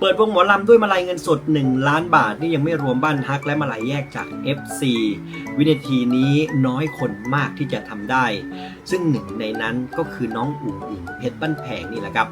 เปิดวงหมอลำด้วยมาลัยเงินสด 1 ล้านบาท นี่ยังไม่รวมบ้านฮักและมาลัยแยกจาก FC วินาทีนี้น้อยคนมากที่จะทำได้ ซึ่งหนึ่งในนั้นก็คือน้องอุ๋งอิงเพชรบ้านแพงนี่แหละครับ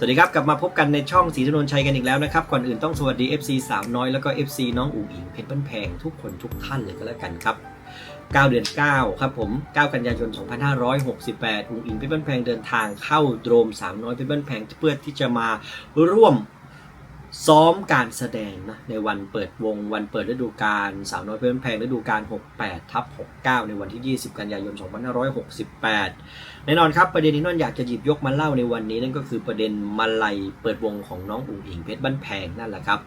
สวัสดีครับกลับมาพบกันในช่องสีถนนชัยกันอีกแล้วนะครับก่อนอื่นต้องสวัสดี FC สาวน้อยแล้วก็ FC น้องอุ๋งอิงเพชรบ้านแพงทุกคนทุกท่านเลยก็แล้วกันครับ 9 เดือน 9 ครับผม 9 กันยายน 2568อุ๋งอิงเพชรบ้านแพงเดินทางเข้าโดรมสาวน้อยเพชรบ้านแพงเพื่อที่จะมาร่วม ซ้อมการแสดงนะในวันเปิดวงวันเปิดฤดูกาลสาวน้อยเพชรบ้านแพงฤดูกาล68ทับ69 ในวันที่ 20 กันยายน 2568 แน่นอนครับประเด็นที่นนอยากจะหยิบยกมาเล่าในวันนี้นั่นก็คือประเด็นมาลัยเปิดวงของน้องอุ๋งอิงเพชรบ้านแพงนั่นแหละครับ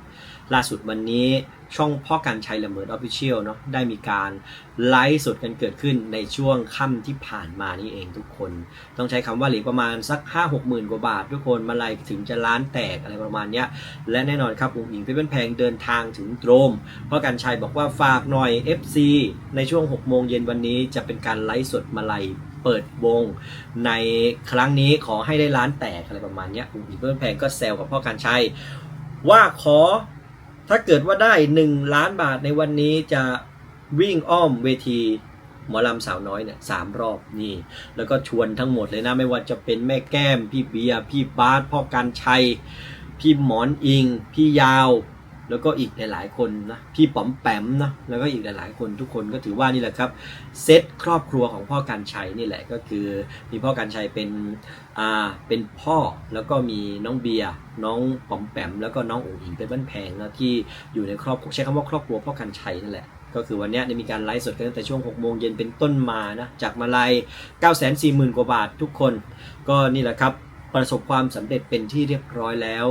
ล่าสุดวันนี้ ช่องพ่อการชัยละเมิดออฟฟิเชียลเนาะได้มีการไลฟ์สดกันเกิดขึ้นในช่วงค่ำที่ผ่านมานี่เองทุกคน ต้องใช้คำว่าเหลือประมาณสัก 5 6หมื่นกว่าบาท ทุกคนมาลัยถึงจะล้านแตกอะไรประมาณเนี้ย และแน่นอนครับอุ๋งอิงเพชรบ้านแพงเดินทางถึงโดรมพ่อการชัยบอกว่าฝากหน่อย FC ในช่วง6โมงเย็นวันนี้จะเป็นการไลฟ์สดมาลัยเปิดวงในครั้งนี้ขอให้ได้ล้านแตกอะไรประมาณเนี้ยอุ๋งอิงเพื่อนแพงก็แซวกับพ่อการชัย ว่าขอ ถ้าเกิดว่าได้ 1 ล้านบาทในวันนี้จะวิ่งอ้อมเวทีหมอลำสาวน้อยเนี่ยสามรอบนี่ แล้วก็ชวนทั้งหมดเลยนะไม่ว่าจะเป็นแม่แก้ม พี่เบียร์พี่บาสพ่อการชัย พี่หมอนอิง พี่ยาว แล้วก็อีกหลาย ๆ คนนะพี่ป๋อมแปมนะแล้วก็อีกหลาย ๆ คนทุกคนก็ถือว่านี่แหละครับเซตครอบครัวของพ่อการชัยนี่แหละก็คือมีพ่อการชัยเป็นอ่าเป็นพ่อแล้วก็มีน้องเบียร์น้องป๋อมแปมแล้วก็น้องอุ๋งอิงเป็นบ้านแพงนะที่อยู่ในครอบครัวใช้คำว่าครอบครัวพ่อการชัยนั่นแหละก็คือวันนี้ได้มีการไลฟ์สดกันตั้งแต่ช่วง 6 โมงเย็นเป็นต้นมานะจากมาลัย940,000 กว่าบาททุกคน ก็นี่แหละครับ ประสบความสำเร็จเป็นที่เรียบร้อยแล้ว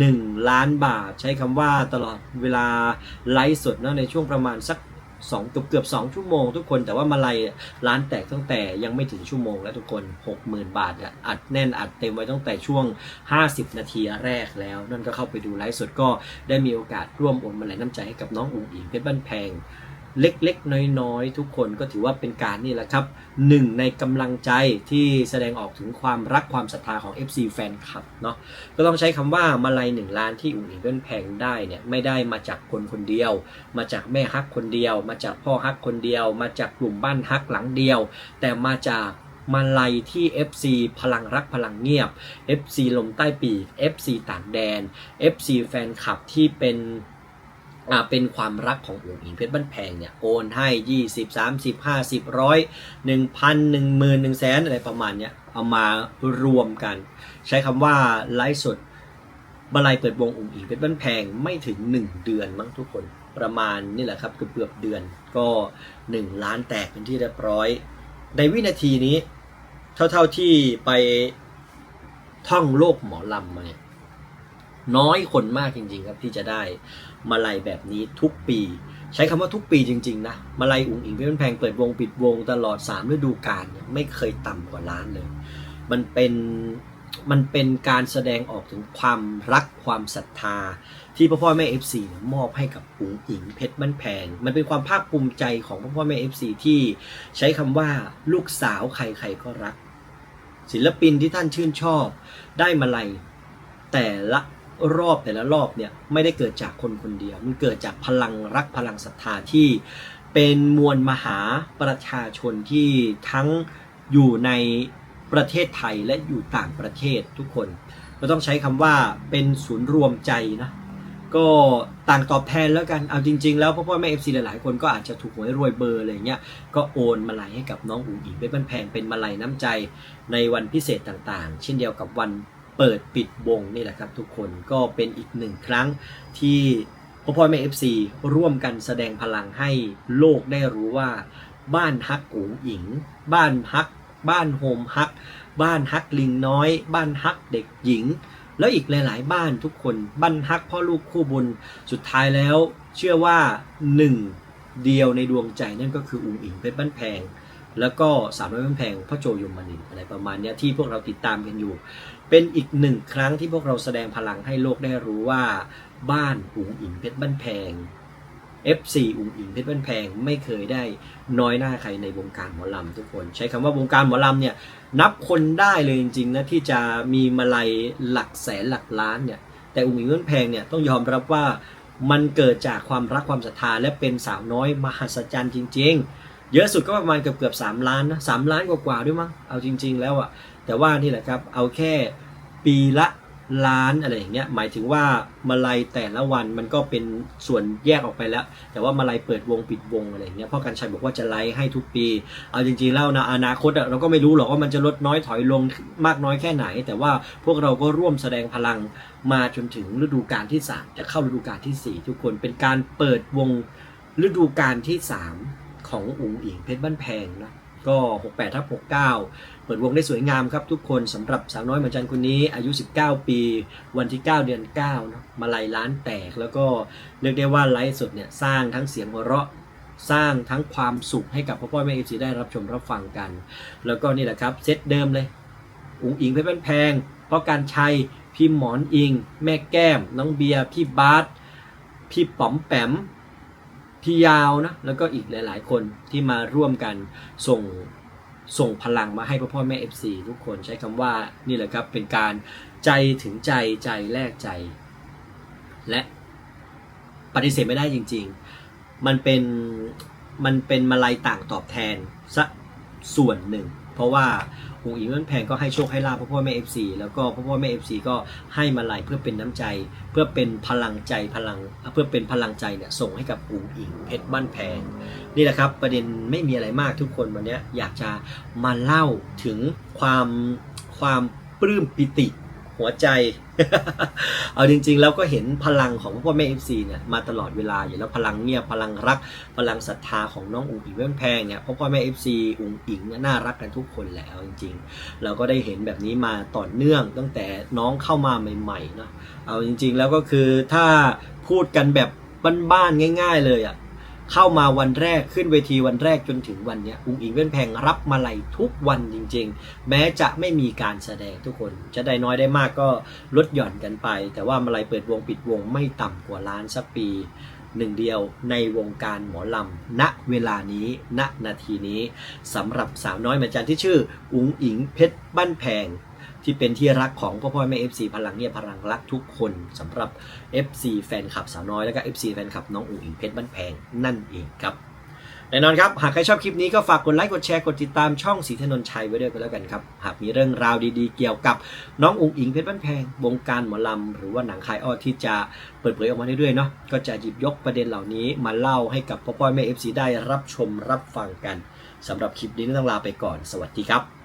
1 ล้านบาท ใช้คำว่าตลอดเวลาไลฟ์สดนะในช่วงประมาณสักสองเกือบเกือบสองชั่วโมงทุกคนแต่ว่ามาลัยร้านแตกตั้งแต่ยังไม่ถึงชั่วโมงแล้วทุกคน60,000 บาทอะอัดแน่นอัดเต็มไว้ตั้งแต่ช่วง 50 นาทีแรกแล้ว นั่นก็เข้าไปดูไลฟ์สดก็ได้มีโอกาสร่วมโอนมาลัยน้ำใจให้กับน้องอุ๋งอิงเพชรบ้านแพง เล็กๆ น้อยๆ ทุกคนก็ถือว่าเป็นการนี่แหละครับหนึ่งในกำลังใจที่แสดงออกถึงความรักความศรัทธาของ FC แฟนคลับเนาะก็ต้องใช้คำว่ามาลัยหนึ่งล้านที่อุ๋งอิงเพชรบ้านแพงได้เนี่ยไม่ได้มาจากคนคนเดียว มาจากแม่ฮักคนเดียว มาจากพ่อฮักคนเดียว มาจากกลุ่มบ้านฮักหลังเดียว แต่มาจากมาลัยที่ FC พลังรักพลังเงียบ FC ลมใต้ปีก FC ต่างแดน FC แฟนคลับที่เป็น เป็นความรักของอุ๋งอิงเพชรบ้านแพงเนี่ยโอนให้ 20 30 50ร้อยหนึ่งพันหนึ่งหมื่นหนึ่งแสนอะไรประมาณเนี้ยเอามารวมกัน ใช้คำว่าไลฟ์สดมาลัยเปิดวงอุ่งอิงเป็นบ้านแพงไม่ถึง 1 เดือนมั้งทุกคนประมาณนี่แหละครับเกือบเกือบเดือนก็ 1 ล้านแตกเป็นที่เรียบร้อย ในวินาทีนี้ เท่าๆที่ไปท่องโลกหมอลำมาเนี่ย น้อยคนมากจริง ๆ ครับที่จะได้มาลัยแบบนี้ทุกปี ใช้คำว่าทุกปีจริง ๆ นะ มาลัยอุ่งอิงเป็นบ้านแพงเปิดวงปิดวงตลอด3ฤดูกาลไม่เคยต่ำกว่าล้านเลย มันเป็นมันเป็นการแสดงออกถึงความรักความศรัทธา ที่พ่อพ่อแม่ FC นี่ยมอบให้กับอุ๋งอิงเพชรบ้านแพง มันเป็นความภาคภูมิใจของพ่อพ่อแม่ FC ที่ใช้คำว่าลูกสาวใครๆก็รัก ศิลปินที่ท่านชื่นชอบ ได้มาลัยแต่ละ รอบแต่ละรอบเนี่ยไม่ได้เกิดจากคนคนเดียว มันเกิดจากพลังรักพลังศรัทธาที่เป็นมวลมหาประชาชนที่ทั้งอยู่ในประเทศไทยและอยู่ต่างประเทศทุกคนเราต้องใช้คำว่าเป็นศูนย์รวมใจนะก็ต่างตอบแทนแล้วกัน เอาจริง ๆ แล้วพ่อพ่อแม่เอฟซีหลายๆ คนก็อาจจะถูกหวยรวยเบอร์อะไรเงี้ย ก็โอนมาลัยให้กับน้องอุ๋งอิงเป็นแพงเป็นมาลัยน้ำใจในวันพิเศษต่างๆ เช่นเดียวกับวัน เปิดปิดวงนี่แหละครับทุกคนก็เป็นอีกหนึ่งครั้งที่พ่อพ่อแม่เอฟซีร่วมกันแสดงพลังให้โลกได้รู้ว่า บ้านฮักอุ๋อิง บ้านฮัก บ้านโฮมฮัก บ้านฮักลิงน้อย บ้านฮักเด็กหญิง แล้วอีกหลาย ๆ บ้านทุกคนบ้านฮักพ่อลูกคู่บุญสุดท้ายแล้ว เชื่อว่าหนึ่งเดียวในดวงใจนั่นก็คืออุ๋งอิงเพชรบ้านแพง แล้วก็สามร้อยบ้านแพงพ่อโจยมนินอะไรประมาณนี้ที่พวกเราติดตามกันอยู่ เป็นอีกหนึ่งครั้งที่พวกเราแสดงพลังให้โลกได้รู้ว่า บ้านอุ๋งอิงเพชรบ้านแพง F4 อุ๋งอิงเพชรบ้านแพงไม่เคยได้น้อยหน้าใครในวงการหมอลำทุกคน ใช้คำว่าวงการหมอลำเนี่ยนับคนได้เลยจริงๆนะที่จะมีมาลัยหลักแสนหลักล้านเนี่ยแต่อุ๋งอิงเงินแพงเนี่ยต้องยอมรับว่ามันเกิดจากความรักความศรัทธาและเป็นสาวน้อยมหัศจรรย์จริง ๆ เยอะสุดก็ประมาณเกือบเกือบสามล้านนะสามล้านกว่าๆด้วยมั้งเอาจริง ๆ แล้วอะแต่ว่านี่แหละครับเอาแค่ปีละล้านอะไรอย่างเงี้ยหมายถึงว่ามาลัยแต่ละวันมันก็เป็นส่วนแยกออกไปแล้ว แต่ว่ามาลัยเปิดวงปิดวงอะไรอย่างเงี้ยพ่อกันชัยบอกว่าจะไลฟ์ให้ทุกปี เอาจริงๆแล้วนะอนาคตอะเราก็ไม่รู้หรอกว่ามันจะลดน้อยถอยลงมากน้อยแค่ไหน แต่ว่าพวกเราก็ร่วมแสดงพลังมาจนถึงฤดูกาลที่3จะเข้าฤดูกาลทีสี่4 ทุกคนเป็นการเปิดวงฤดูกาลที่ 3 ของอุ๋งอิงเพชรบ้านแพงนะก็ 68ทับ69 เปิดวงได้สวยงามครับทุกคนสำหรับสาวน้อยเหมือนจันคนนี้อายุ 19 ปี วันที่ 9 เดือน9นะมาลัยล้านแตกแล้วก็เรียกได้ว่าไลฟ์สดเนี่ยสร้างทั้งเสียงหัวเราะสร้างทั้งความสุขให้กับพ่อพ่อแม่เอฟซีได้รับชมรับฟังกัน แล้วก็นี่แหละครับเซตเดิมเลยอุ๋งอิงเพชรบ้านแพงพ่อการชัยพี่หมอนอิง แม่แก้ม น้องเบียร์พี่บาสพี่ป๋อมแปม พี่ยาวนะแล้วก็อีกหลาย ๆ คนที่มาร่วมกันส่งส่งพลังมาให้พ่อพ่อแม่ FC ทุกคนใช้คำว่านี่แหละครับเป็นการใจถึงใจใจแลกใจ และปฏิเสธไม่ได้จริง ๆ มันเป็นมันเป็นมาลัยต่างตอบแทนสักส่วนหนึ่ง เพราะว่าหงอิงเงินแพงก็ให้โชคให้ลาบพ่อพ่อแม่เอฟซีแล้วก็พ่อพ่อแม่เอฟซีก็ให้มาลายเพื่อเป็นน้ำใจ เพื่อเป็นพลังใจพลังเพื่อเป็นพลังใจเนี่ยส่งให้กับอุงอิงเพชรบ้านแพงนี่แหละครับประเด็นไม่มีอะไรมากทุกคนวันนี้อยากจะมาเล่าถึงความความปลื้มปิติ หัวใจ เอาจริง ๆ แล้วก็เห็นพลังของพ่อแม่เอฟซีเนี่ยมาตลอดเวลาอยู่แล้วพลังเงียบพลังรัก พลังศรัทธาของน้องอุ๋งอิงเว้นแพงเนี่ยพ่อพ่อแม่เอฟซีอุ๋งอิงเนี่ยน่ารักกันทุกคนและเอาจริง ๆ เราก็ได้เห็นแบบนี้มาต่อเนื่องตั้งแต่น้องเข้ามาใหม่ๆเนาะเอาจริง ๆ แล้วก็คือถ้าพูดกันแบบบ้านๆง่าย ๆ เลยอะ่ะ เข้ามาวันแรกขึ้นเวทีวันแรกจนถึงวันนี้อุ้งอิงเว้นแพงรับมาลัยทุกวันจริง ๆ แม้จะไม่มีการแสดงทุกคน จะได้น้อยได้มากก็ลดหย่อนกันไป แต่ว่ามาลัยเปิดวงปิดวงไม่ต่ำกว่าล้านสักปี หนึ่งเดียวในวงการหมอลำณเวลานี้ณนาทีนี้สำหรับสาวน้อยเหมือนจันที่ชื่อ อุ๋งอิงเพชรบ้านแพงที่เป็นที่รักของพ่อพ่อแม่เอฟซีพลังเนี่ยพลังรักทุกคนสำหรับ FC แฟนคลับสาวน้อยแล้วก็ FC แฟนคลับน้องอุ๋งอิงเพชรบ้านแพงนั่นเองครับ แน่นอนครับ หากใครชอบคลิปนี้ก็ฝากกดไลค์ กดแชร์ กดติดตามช่องสีถนนชัยไว้ด้วยกันแล้วกันครับ หากมีเรื่องราวดีๆ เกี่ยวกับน้องอุ๋งอิงเพชรบ้านแพง วงการหมอลำ หรือว่าหนังคายอ้อที่จะเปิดเผยออกมาเรื่อยๆเนาะ ก็จะหยิบยกประเด็นเหล่านี้มาเล่าให้กับพ่อพ่อแม่เอฟซีได้รับชมรับฟังกันสำหรับคลิปนี้ต้องลาไปก่อน สวัสดีครับ